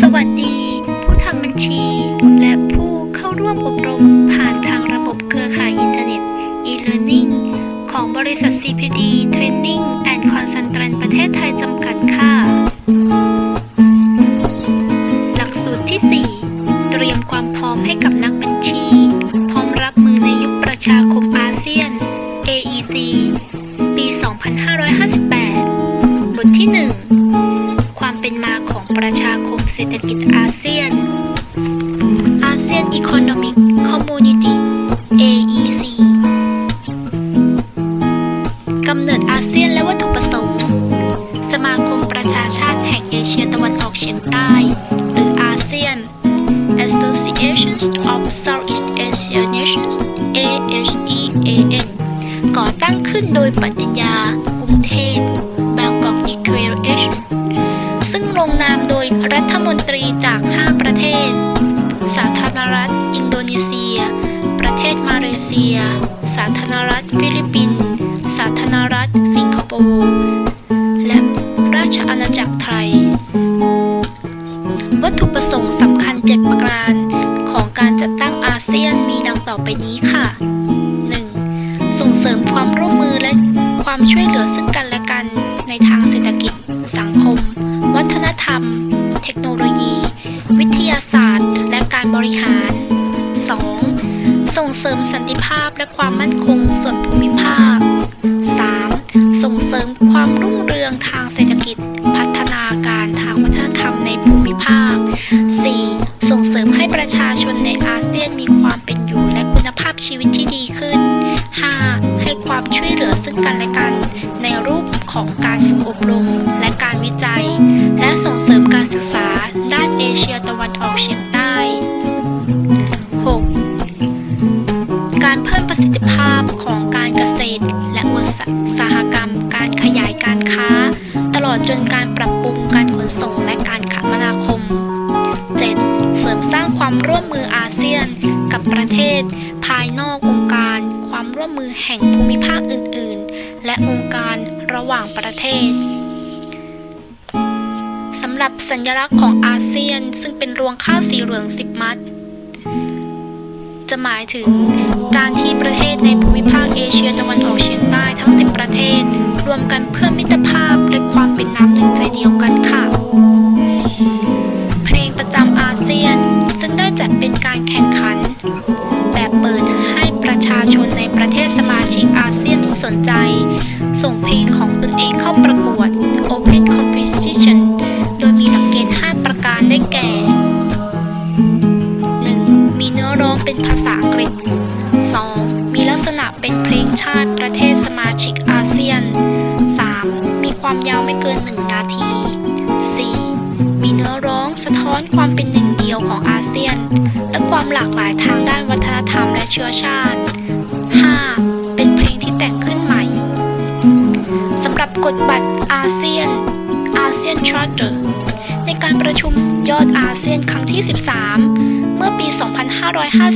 สวัสดี ผู้ทำบัญชี และผู้เข้าร่วมอบรมผ่านทางระบบเครือข่ายอินเทอร์เน็ต e-learning ของบริษัท CPD Training and Consultant ประเทศไทยจำกัดค่ะ หลักสูตรที่ 4 เตรียมความพร้อมให้กับนักบัญ เศรษฐกิจอาเซียนอาเซียน Economic Community AEC กำเนิดอาเซียนและวัตถุประสงค์ สมาคมประชาชาติแห่งเอเชียตะวันออกเฉียงใต้ หรืออาเซียน Association of Southeast Asia Nations ASEAN ก่อตั้งขึ้นโดยปฏิญญากรุงเทพ Bangkok Declaration ซึ่งลงนาม มนตรีจาก 5 ประเทศ สาธารณรัฐ อินโดนีเซีย ประเทศมาเลเซีย สาธารณรัฐ ฟิลิปปินส์ สาธารณรัฐ สิงคโปร์ และราชอาณาจักรไทย วัตถุประสงค์สำคัญ 7 ประการของการจัดตั้งอาเซียนมีดังต่อไปนี้ค่ะ 1. ส่งเสริมความร่วมมือและความช่วยเหลือซึ่งกันและกันในทาง สัญลักษณ์ของอาเซียน ซึ่งเป็นรวงข้าวสีเหลืองสิบมัด จะหมายถึงการที่ประเทศในภูมิภาคเอเชียตะวันออกเฉียงใต้ทั้ง10ประเทศ รวมกันเพื่อมิตรภาพและความเป็นน้ำหนึ่งใจเดียวกันค่ะ เพลงประจำอาเซียนซึ่งได้จัดเป็นการแข่งขัน แบบเปิดให้ประชาชนในประเทศสมาชิกอาเซียนที่สนใจ ส่งเพลงของตนเองเข้าประกวด เป็นภาษาอังกฤษ 2. มีลักษณะเป็นเพลงชาติประเทศสมาชิกอาเซียน 3. มีความยาวไม่เกิน 1 นาที 4. มีเนื้อร้องสะท้อนความเป็นหนึ่งเดียวของอาเซียน และความหลากหลายทางด้านวัฒนธรรมและเชื้อชาติ 5. เป็นเพลงที่แต่งขึ้นใหม่สำหรับกฎบัตรอาเซียนอาเซียน Charter ในการประชุมยอดอาเซียนครั้งที่ 13 เมื่อปี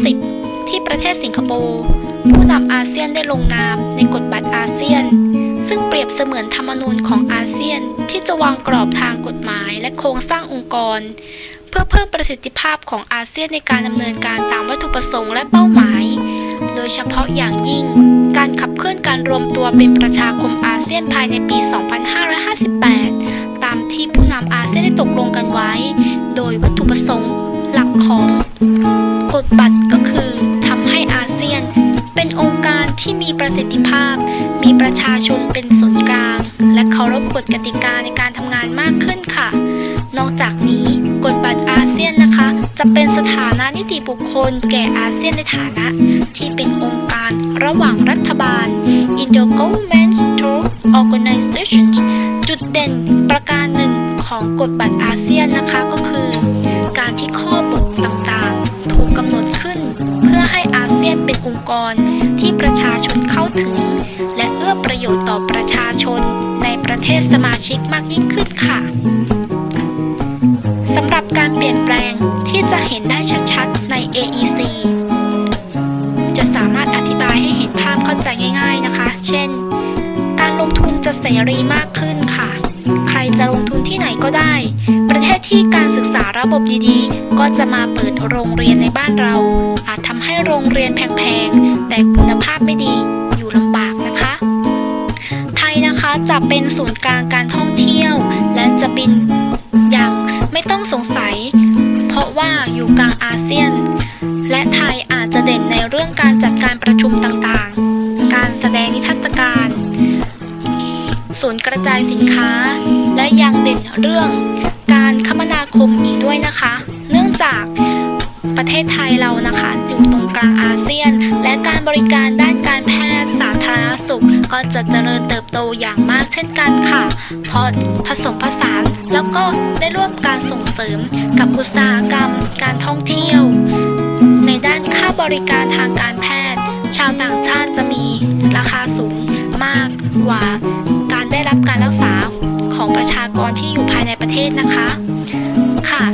2550 ที่ประเทศสิงคโปร์ผู้นำอาเซียนได้ลงนามในกฎบัตรอาเซียน ซึ่งเปรียบเสมือนธรรมนูญของอาเซียนที่จะวางกรอบทางกฎหมายและโครงสร้างองค์กร เพื่อเพิ่มประสิทธิภาพของอาเซียนในการดำเนินการตามวัตถุประสงค์และเป้าหมาย โดยเฉพาะอย่างยิ่ง การขับเคลื่อนการรวมตัวเป็นประชาคมอาเซียนภายในปี 2558 ตามที่ผู้นำอาเซียนได้ตกลงกันไว้ โดยวัตถุประสงค์หลักของ กฎบัตรก็คือทำให้อาเซียน เป็นองค์การที่มีประสิทธิภาพ มีประชาชนเป็นศูนย์กลาง และเคารพกฎกติกาในการทำงานมากขึ้นค่ะ นอกจากนี้กฎบัตรอาเซียนนะคะ จะเป็นสถานะนิติบุคคลแก่อาเซียนในฐานะ ที่เป็นองค์การระหว่างรัฐบาล Intergovernmental Organizations จุดเด่นประการหนึ่งของกฎบัตรอาเซียนนะคะก็คือ การที่ข้อบทต่างๆ ถูกกำหนดขึ้น เพื่อให้อาเซียนเป็นองค์กรที่ประชาชนเข้าถึง และเอื้อประโยชน์ต่อประชาชนในประเทศสมาชิกมากยิ่งขึ้นค่ะสำหรับการเปลี่ยนแปลงที่จะเห็นได้ชัดๆใน AEC จะสามารถอธิบายให้เห็นภาพเข้าใจง่าย ๆนะคะ เช่น การลงทุนจะเสรีมากขึ้น จะลงทุนที่ไหนก็ได้ ประเทศที่การศึกษาระบบดีๆ ก็จะมาเปิดโรงเรียนในบ้านเรา อาจทำให้โรงเรียนแพงๆ แต่คุณภาพไม่ดีอยู่ลำบากนะคะ ไทยนะคะจะเป็นศูนย์กลางการท่องเที่ยว และจะบินอย่างไม่ต้องสงสัย เพราะว่าอยู่กลางอาเซียน และไทยอาจจะเด่นในเรื่องการจัดการประชุมต่างๆ การแสดงนิทรรศการ ศูนย์กระจายสินค้า และยังเด่นเรื่องการคมนาคมอีกด้วยนะคะ เนื่องจากประเทศไทยเรานะคะอยู่ตรงกลางอาเซียน และการบริการด้านการแพทย์สาธารณสุข ก็จะเจริญเติบโตอย่างมากเช่นกันค่ะ เพราะผสมผสานแล้วก็ได้ร่วมการส่งเสริมกับอุตสาหกรรม การท่องเที่ยว ในด้านค่าบริการทางการแพทย์ ชาวต่างชาติจะมีราคาสูงมากกว่ากา รับการรักษาของประชากรที่อยู่ภายในประเทศนะคะ ค่ะ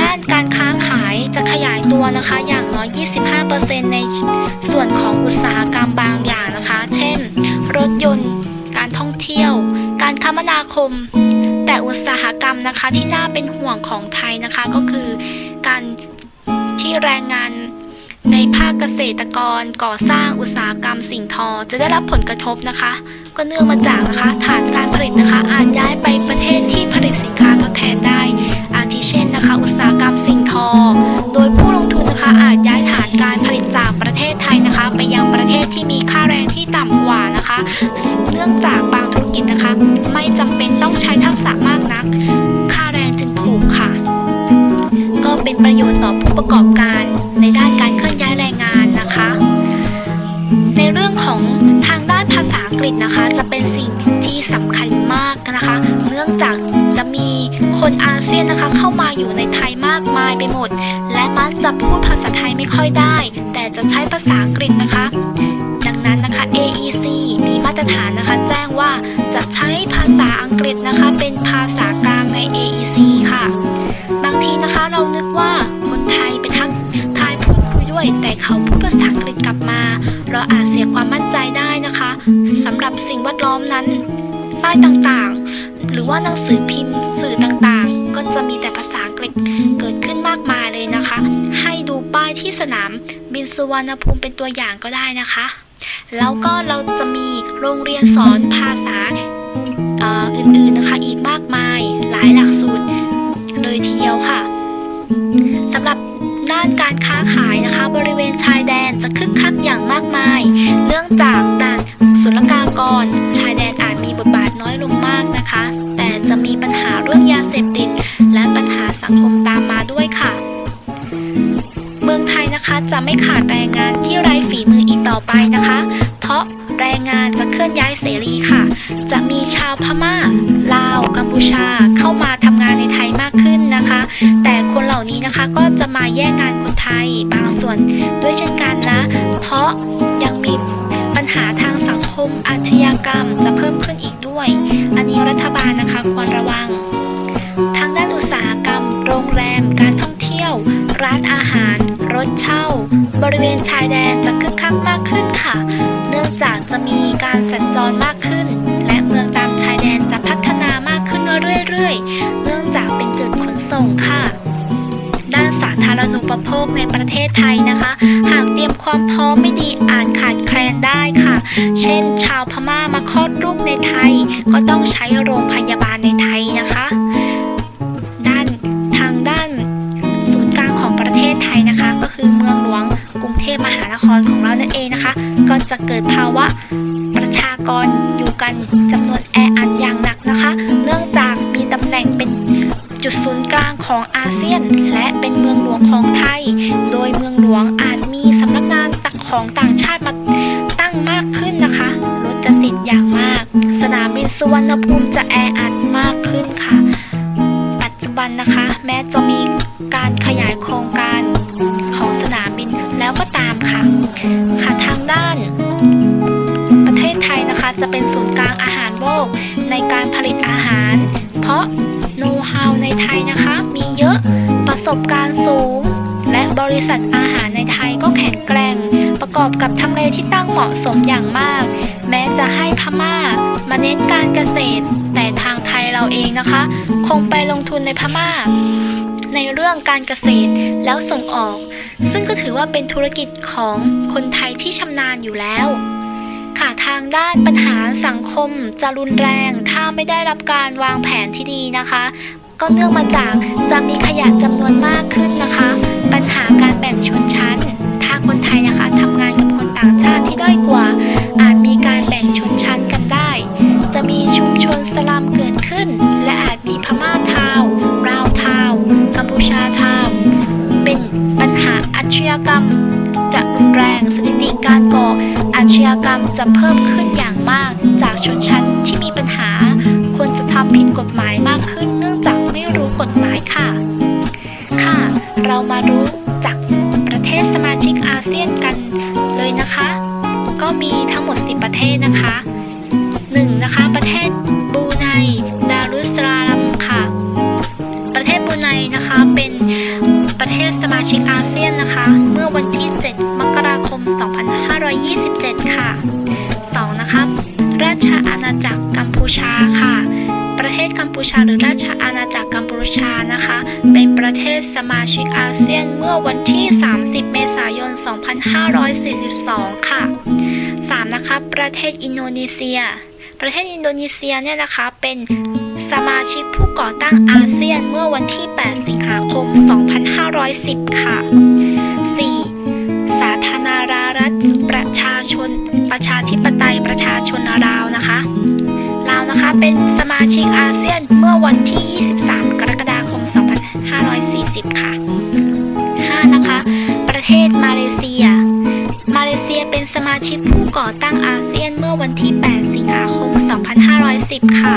ด้านการค้าขายจะขยายตัวนะคะ อย่างน้อย 25%ในส่วนของอุตสาหกรรมบางอย่างนะคะ เช่น รถยนต์ การท่องเที่ยว การคมนาคม แต่อุตสาหกรรมนะคะที่น่าเป็นห่วงของไทยนะคะก็คือการที่แรงงาน ในภาคเกษตรกรก่อสร้างอุตสาหกรรมสิ่งทอจะได้รับผลกระทบนะคะ ก็เนื่องมาจากนะคะฐานการผลิตนะคะ อาจย้ายไปประเทศที่ผลิตสินค้าทดแทนได้ อาทิเช่นนะคะ อุตสาหกรรมสิ่งทอ โดยผู้ลงทุนนะคะอาจย้ายฐานการผลิตจากประเทศไทยนะคะ ไปยังประเทศที่มีค่าแรงที่ต่ำกว่านะคะ เนื่องจากบางธุรกิจนะคะ ไม่จำเป็นต้องใช้ทักษะมากนัก ค่าแรงจึงถูกค่ะ ก็เป็นประโยชน์ต่อผู้ประกอบการในด้านการ คนอาเซียนนะคะเข้ามาอยู่ในไทยมากมายไปหมด และมักจะพูดภาษาไทยไม่ค่อยได้ แต่จะใช้ภาษาอังกฤษนะคะ ดังนั้นนะคะ AEC มีมาตรฐานนะคะ แจ้งว่าจะใช้ภาษาอังกฤษนะคะ เป็นภาษากลางใน AEC ค่ะ บางทีนะคะเรานึกว่าคนไทยไปทักทายพูดคุยด้วย แต่เขาพูดภาษาอังกฤษกลับมา เราอาจเสียความมั่นใจได้นะคะสำหรับสิ่งแวดล้อมนั้น ป้ายต่างๆ หรือว่าหนังสือพิมพ์สื่อต่างๆ ก็จะมีแต่ภาษาอังกฤษเกิดขึ้นมากมายเลยนะคะ ให้ดูป้ายที่สนามบินสุวรรณภูมิเป็นตัวอย่างก็ได้นะคะ แล้วก็เราจะมีโรงเรียนสอนภาษาอื่นๆนะคะ อีกมากมายหลายหลักสูตรเลยทีเดียวค่ะสำหรับด้านการค้าขายนะคะ บริเวณชายแดนจะคึกคักอย่างมากมาย เนื่องจากด่านศุลกากร ชายแดนอาจมีบทบาทน้อยลงมากนะคะ แต่จะมีปัญหาเรื่องยาเสพติด งคมตามมาด้วยค่ะ เมืองไทยนะคะจะไม่ขาดแรงงานที่ไร้ฝีมืออีกต่อไปนะคะ เพราะแรงงานจะเคลื่อนย้ายเสรีค่ะ จะมีชาวพม่า ลาว กัมพูชาเข้ามาทำงานในไทยมากขึ้นนะคะ แต่คนเหล่านี้นะคะก็จะมาแย่งงานคนไทยบางส่วนด้วยเช่นกันนะ เพราะยังมีปัญหาทางสังคมอาชญากรรมจะเพิ่มขึ้นอีกด้วย อันนี้รัฐบาลนะคะควรระวัง รงแรม การท่องเที่ยว ร้านอาหาร รถเช่า บริเวณชายแดนจะคึกคักมากขึ้นค่ะ เนื่องจากจะมีการสัญจรมากขึ้น และเมืองตามชายแดนจะพัฒนามากขึ้นเรื่อยๆ เนื่องจากเป็นจุดขนส่งค่ะด้านสาธารณูปโภคในประเทศไทยนะคะ หากเตรียมความพร้อมไม่ดีอาจขาดแคลนได้ค่ะ เช่น ชาวพม่ามาคลอดลูกในไทย ก็ต้องใช้โรงพยาบาลในไทยนะคะ จะเกิดภาวะประชากรอยู่กันจำนวนแออัดอย่างหนักนะคะ เนื่องจากมีตำแหน่งเป็นจุดศูนย์กลางของอาเซียน และเป็นเมืองหลวงของไทย โดยเมืองหลวงอาจมีสำนักงานตักของต่างชาติมาตั้งมากขึ้นนะคะ รถจะติดอย่างมาก สนามบินสุวรรณภูมิจะแออัดมากขึ้นค่ะ ปัจจุบันนะคะ แม้จะมีการขยายโครงการ ค่ะทางด้าน ประเทศไทยนะคะจะเป็นศูนย์กลางอาหารโลกในการผลิตอาหาร เพราะโน้ตฮาวในไทยนะคะมีเยอะประสบการณ์สูง และบริษัทอาหารในไทยก็แข็งแกร่ง ประกอบกับทำเลที่ตั้งเหมาะสมอย่างมาก แม้จะให้พม่ามาเน้นการเกษตร แต่ทางไทยเราเองนะคะ คงไปลงทุนในพม่า ในเรื่องการเกษตรแล้วส่งออก ซึ่งก็ถือว่าเป็นธุรกิจของคนไทยที่ชำนาญอยู่แล้ว ค่ะทางด้านปัญหาสังคมจะรุนแรง ถ้าไม่ได้รับการวางแผนที่ดีนะคะ ก็เนื่องมาจากจะมีขยะจำนวนมากขึ้นนะคะ ปัญหาการแบ่งชนชั้น ถ้าคนไทยนะคะทำงานกับคนต่างชาติที่ด้อยกว่า อาจมีการแบ่งชนชั้นกันได้ จะมีชุมชนสลัมเกิดขึ้น และอาจมีพม่า ชญากรรมจะรุนแรงสถิติการก่ออาชญากรรมจะเพิ่มขึ้นอย่างมาก จากชนชั้นที่มีปัญหาควรจะทำผิดกฎหมายมากขึ้น เนื่องจากไม่รู้กฎหมายค่ะ ค่ะ เรามารู้จากประเทศสมาชิกอาเซียนกันเลยนะคะ ก็มีทั้งหมด 10 ประเทศนะคะ 1. นะคะประเทศบ มาชิกอาเซียนนะคะ เมื่อวันที่ 7 มกราคม 2527 ค่ะ 2. นะคะ ราชอาณาจักรกัมพูชาค่ะ ประเทศกัมพูชาหรือราชอาณาจักรกัมพูชานะคะ เป็นประเทศสมาชิกอาเซียนเมื่อวันที่ 30 เมษายน 2542 ค่ะ 3. นะคะ ประเทศอินโดนีเซียประเทศอินโดนีเซียเนี่ยนะคะเป็น สมาชิกผู้ก่อตั้งอาเซียนเมื่อวันที่ 8 สิงหาคม 2510 ค่ะ 4. สาธารณรัฐประชาชน ประชาธิปไตยประชาชนลาวนะคะลาวนะคะเป็นสมาชิกอาเซียนเมื่อวันที่ 23 กรกฎาคม 2540 ค่ะ 5. นะคะ ประเทศมาเลเซีย มาเลเซียเป็นสมาชิกผู้ก่อตั้งอาเซียนเมื่อวันที่ 8 สิงหาคม 2510 ค่ะ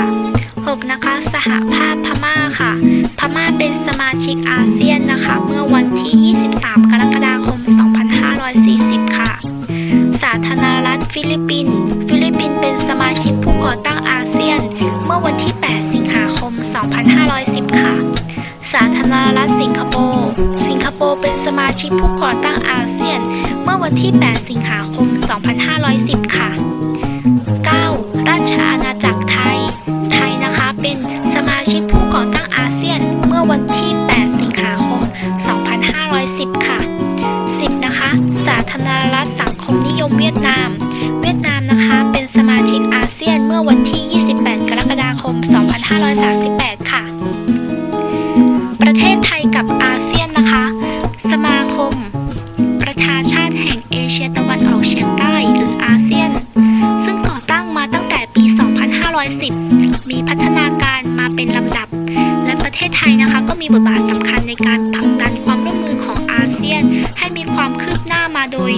6. นะคะ สหภาพพม่าค่ะ พม่าเป็นสมาชิกอาเซียนนะคะ เมื่อวันที่ 23 กรกฎาคม 2540 ค่ะ สาธารณรัฐฟิลิปปินส์ฟิลิปปินส์เป็นสมาชิกผู้ก่อตั้งอาเซียน เมื่อวันที่ 8 สิงหาคม 2510 ค่ะ สาธารณรัฐสิงคโปร์สิงคโปร์เป็นสมาชิกผู้ก่อตั้งอาเซียน เมื่อวันที่ 8 สิงหาคม 2510 ค่ะ 2510 มีพัฒนาการมาเป็นลำดับ และประเทศไทยนะคะ ก็มีบทบาทสำคัญในการผลักดันความร่วมมือของอาเซียน ให้มีความคืบหน้ามาโดย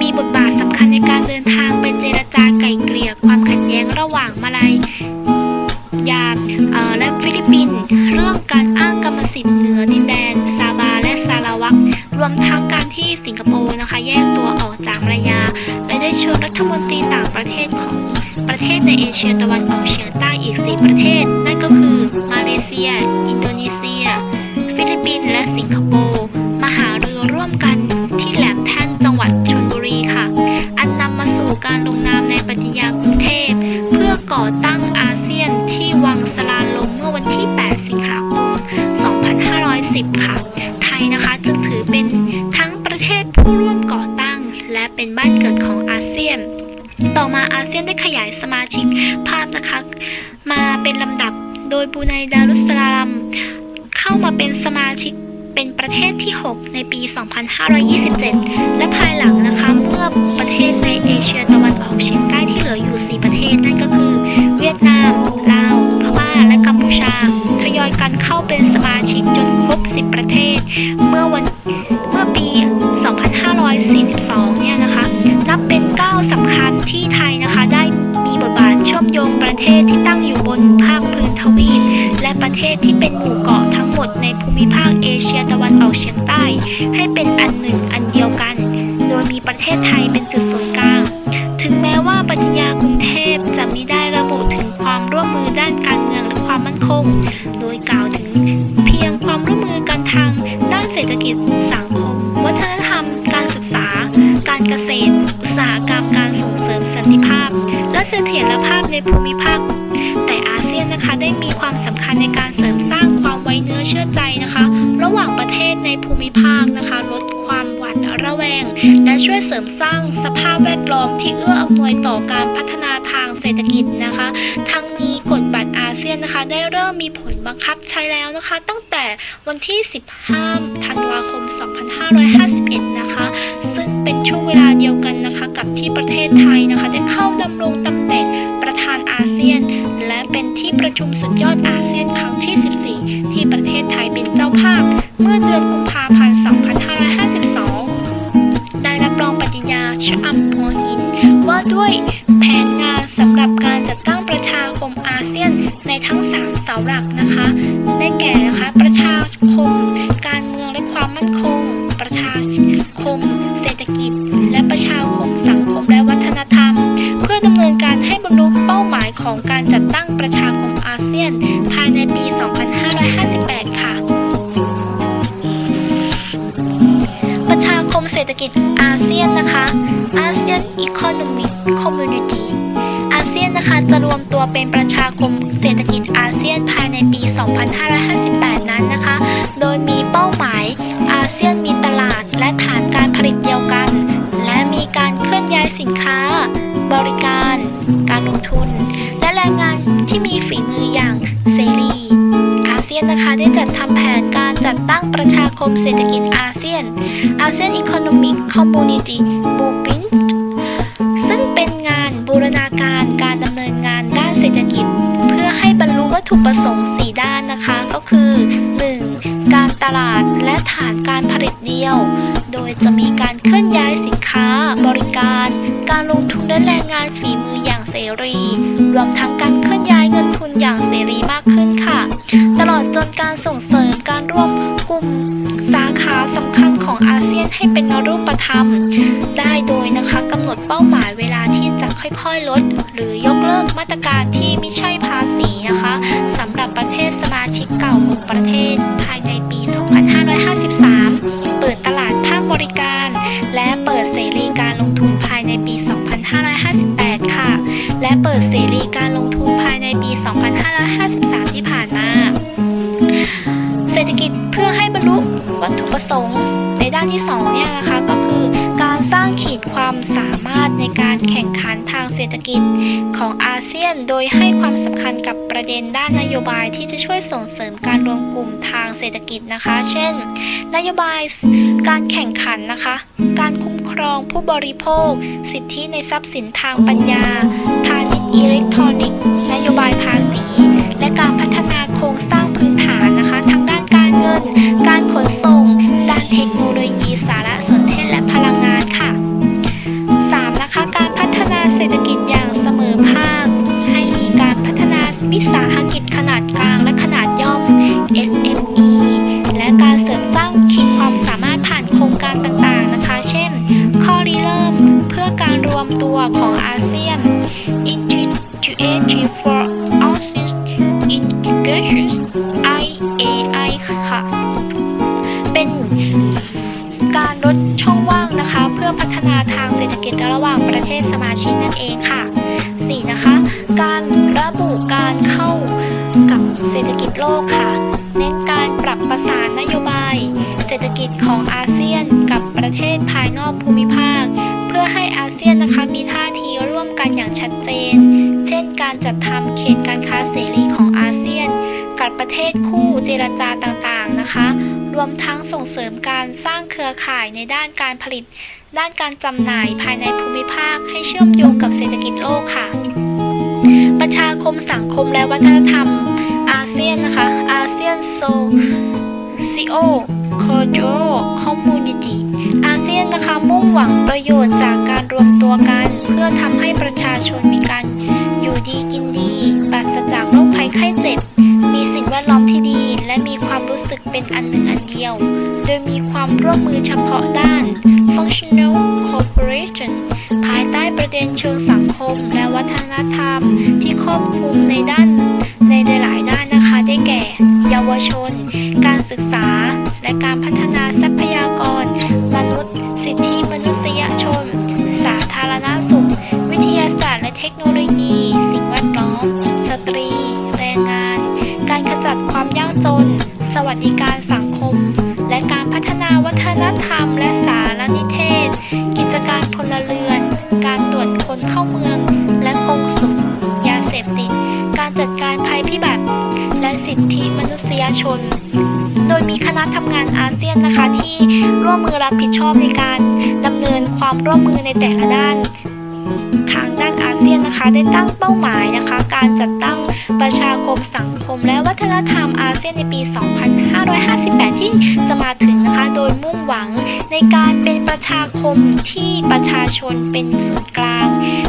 มีบทบาทสำคัญในการเดินทางไปเจรจาไกล่เกลี่ยความขัดแย้งระหว่างมาลายยาและฟิลิปปินส์เรื่องการอ้างกรรมสิทธิ์เหนือดินแดนซาบาและซาราวักรวมทั้งการที่สิงคโปร์นะคะ แยกตัวออกจากมาลายา และได้เชิญรัฐมนตรีต่างประเทศของ ในเอเชียตะวันออกเฉียงใต้อีก 4 ประเทศ นั่นก็คือ มาเลเซีย อินโดนีเซีย ฟิลิปปินส์และสิงคโปร์มาหารือร่วมกันที่แหลมแท่นจังหวัดชลบุรีค่ะ อันนำมาสู่การลงนามในปฏิญญากรุงเทพ เพื่อก่อตั้งอา ยบูไนดารุสลาลัม เข้ามาเป็นสมาชิกเป็นประเทศที่ 6 ในปี 2527 และภายหลังนะคะเมื่อประเทศในเอเชียตะวันออกเฉียงใต้ที่เหลืออยู่ 4 ประเทศนั่นก็คือ เวียดนาม ลาว พม่า และกัมพูชา ทยอยกันเข้าเป็นสมาชิกจนครบ 10 ประเทศ เมื่อวันเมื่อปี 2542 เนี่ยนะคะ นับเป็นก้าวสำคัญที่ไทยนะคะได้ มีบทบาทเชื่อมโยงประเทศที่ตั้งอยู่บนภาคพื้นทวีป และประเทศที่เป็นหมู่เกาะทั้งหมดในภูมิภาคเอเชียตะวันออกเฉียงใต้ ให้เป็นอันหนึ่งอันเดียวกัน โดยมีประเทศไทยเป็นจุดศูนย์กลาง ถึงแม้ว่าปฏิญญากรุงเทพจะมิได้ระบุถึงความร่วมมือด้านการเมืองและความมั่นคง โดยกล่าวถึงเพียงความร่วมมือกันทางด้านเศรษฐกิจสังคม วัฒนธรรม การศึกษา การเกษตร อุตสาหกรรมการ สิภาพ และเสถียรภาพในภูมิภาค แต่อาเซียนนะคะได้มีความสำคัญในการเสริมสร้างความไว้เนื้อเชื่อใจนะคะ ระหว่างประเทศในภูมิภาคนะคะ ลดความหวาดระแวง และช่วยเสริมสร้างสภาพแวดล้อมที่เอื้ออำนวยต่อการพัฒนาทางเศรษฐกิจนะคะ ทั้งนี้กฎบัตรอาเซียนนะคะได้เริ่มมีผลบังคับใช้แล้วนะคะ ตั้งแต่วันที่ 15 ธันวาคม 2551 นะคะ เป็นช่วงเวลาเดียวกันนะคะกับที่ประเทศไทยนะคะ ได้เข้าดำรงตำแหน่งประธานอาเซียน และเป็นที่ประชุมสุดยอดอาเซียนครั้งที่ 14 ที่ประเทศไทยเป็นเจ้าภาพ เมื่อเดือนกุมภาพันธ์ 2552 ได้รับรองปฏิญญาชะอำหัวหิน ว่าด้วยแผนงานสำหรับการจัดตั้งประชาคมอาเซียนในทั้ง 3 เสาหลักนะคะ ได้แก่นะคะประชาคม การเมืองและความมั่นคง ประชาคม ชาคมสังคมและวัฒนธรรม เพื่อดำเนินการให้บรรลุเป้าหมายของการจัดตั้งประชาคมอาเซียน ภายในปี 2558 ค่ะ ประชาคมเศรษฐกิจอาเซียนนะคะอาเซียนอีโคโนมิกคอมมูนิตี้อาเซียนนะคะจะรวมตัวเป็นประชาคมเศรษฐกิจอาเซียนภายในปี 2558 นั้นนะคะ โดยมีเป้าหมาย ค้า บริการ การลงทุน และแรงงานที่มีฝีมืออย่างเสรีอาเซียนนะคะได้จัดทำแผนการจัดตั้งประชาคมเศรษฐกิจอาเซียนอาเซียน Economic Community Blueprint ซึ่งเป็นงานบูรณาการการดำเนินงานด้านเศรษฐกิจ เพื่อให้บรรลุวัตถุประสงค์ 4 ด้านนะคะก็คือ 1. การตลาดและฐานการผลิตเดียว โดยจะมีการเคลื่อนย้ายสินค้า บริการ การลงทุนและแรงงานฝีมืออย่างเสรี รวมทั้งการเคลื่อนย้ายเงินทุนอย่างเสรีมากขึ้นค่ะ ตลอดจนการส่งเสริมการร่วมกลุ่มสาขาสำคัญของอาเซียนให้เป็นรูปธรรม ได้โดยนะคะกำหนดเป้าหมายเวลาที่จะค่อยๆลด หรือยกเลิกมาตรการที่ไม่ใช่ภาษีนะคะสำหรับประเทศสมาชิกเก่าของประเทศภายในปี 2553 เปิดตลาดภาคบริการ ปิดเสรีการลงทุนภายในปี 2553 ที่ผ่านมา เศรษฐกิจเพื่อให้บรรลุวัตถุประสงค์ ในด้านที่2เนี่ยนะคะก็คือการสร้างขีดความสามารถในการแข่งขันทางเศรษฐกิจของอาเซียน โดยให้ความสำคัญกับประเด็นด้านนโยบายที่จะช่วยส่งเสริมการรวมกลุ่มทางเศรษฐกิจนะคะ เช่น นโยบายการแข่งขันนะคะ การคุ ครองผู้บริโภค สิทธิในทรัพย์สินทางปัญญา พาณิชย์อิเล็กทรอนิกส์ นโยบายภาษี และการพัฒนาโครงสร้างพื้นฐานนะคะ ทางด้านการเงิน การขน Initiative for ASEAN Integration IAI ค่ะ เป็นการลดช่องว่างนะคะ เพื่อพัฒนาทางเศรษฐกิจระหว่างประเทศสมาชิกนั่นเองค่ะ 4. นะคะ การระบุการเข้ากับเศรษฐกิจโลกค่ะ เน้นการปรับประสานนโยบาย เศรษฐกิจของอาเซียนกับประเทศภายนอกภูมิภาค เพื่อให้อาเซียนนะคะมีท่าทีร่วมกันอย่างชัดเจน การจัดทำเขตการค้าเสรีของอาเซียน กับประเทศคู่เจรจาต่างๆนะคะ รวมทั้งส่งเสริมการสร้างเครือข่ายในด้านการผลิต ด้านการจำหน่ายภายในภูมิภาคให้เชื่อมโยงกับเศรษฐกิจโลกค่ะ ประชาคมสังคมและวัฒนธรรมอาเซียนนะคะอาเซียนโซซิโอคอโจคอมมูนิตี้อาเซียนนะคะมุ่งหวังประโยชน์จากการรวมตัวกัน เพื่อทำให้ประชาชนมี อันหนึ่งอันเดียว โดยมีความร่วมมือเฉพาะด้าน functional cooperation ภายใต้ประเด็นเชิงสังคม และวัฒนธรรมที่ครอบคลุมในด้านในหลายๆด้านนะคะได้แก่ เยาวชน คนเข้าเมือง และกงสุลยาเสพติด การจัดการภัยพิบัติ และสิทธิมนุษยชน โดยมีคณะทำงานอาเซียนนะคะที่ร่วมมือรับผิดชอบในการดำเนินความร่วมมือในแต่ละด้าน ทางด้านอาเซียนนะคะได้ตั้งเป้าหมายนะคะ การจัดตั้ง ประชาคมสังคม และวัฒนธรรมอาเซียนในปี 2558 ที่จะมาถึงนะคะ โดยมุ่งหวังในการเป็นประชาคมที่ประชาชนเป็นศูนย์กลาง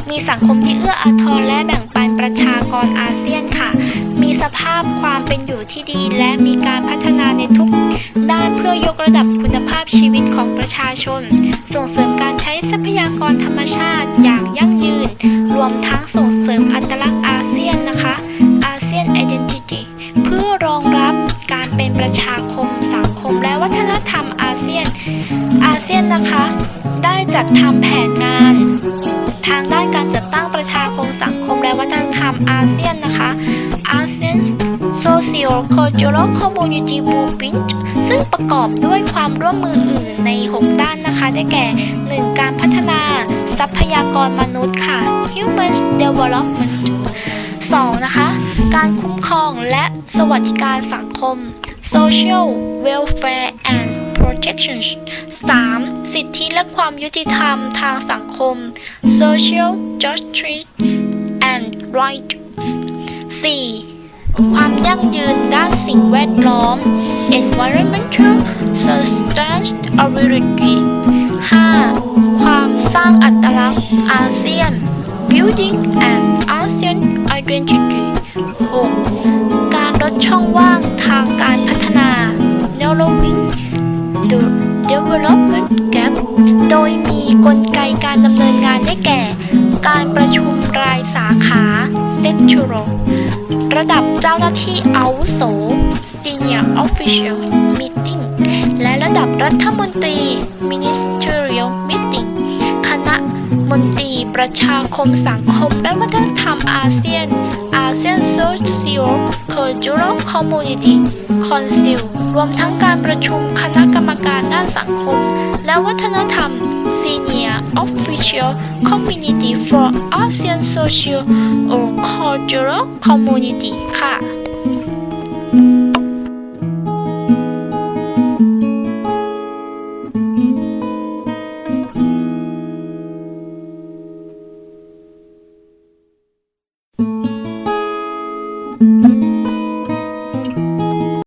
มีสังคมที่เอื้ออาทรและแบ่งปันประชากรอาเซียนค่ะ มีสภาพความเป็นอยู่ที่ดี และมีการพัฒนาในทุกด้านเพื่อยกระดับคุณภาพชีวิตของประชาชน ส่งเสริมการใช้ทรัพยากรธรรมชาติอย่างยั่งยืน รวมทั้งส่งเสริมอัตลักษณ์อา ทำแผนงาน ทางด้านการจัดตั้งประชาคมสังคมและวัฒนธรรมอาเซียนนะคะ ASEAN Socio Cultural Community Blueprint ซึ่งประกอบด้วยความร่วมมืออื่นใน 6 ด้านนะคะ ได้แก่ 1. การพัฒนา ทรัพยากรมนุษย์ค่ะ Human Development 2. นะคะ การคุ้มครองและสวัสดิการสังคม Social Welfare and Protections 3. สิทธิและความยุติธรรมทางสังคม Social Justice and Rights 4. ความยั่งยืนด้านสิ่งแวดล้อม Environmental Sustainability 5. ความสร้างอัตลักษณ์อาเซียน Building an ASEAN Identity 6. การลดช่องว่างทางการพัฒนา Narrowing the Development Gap โดยมีกลไกการดำเนินงานได้แก่ การประชุมรายสาขา Sectoral ระดับเจ้าหน้าที่อาวุโส Senior Official Meeting และระดับรัฐมนตรี Ministerial Meeting คณะมนตรีประชาคมสังคมและวัฒนธรรมอาเซียน ASEAN Socio Cultural Community Council รวมทั้งการประชุมคณะกรรมการด้านสังคม และวัฒนธรรม Senior Official Community for ASEAN Social or Cultural Community ค่ะ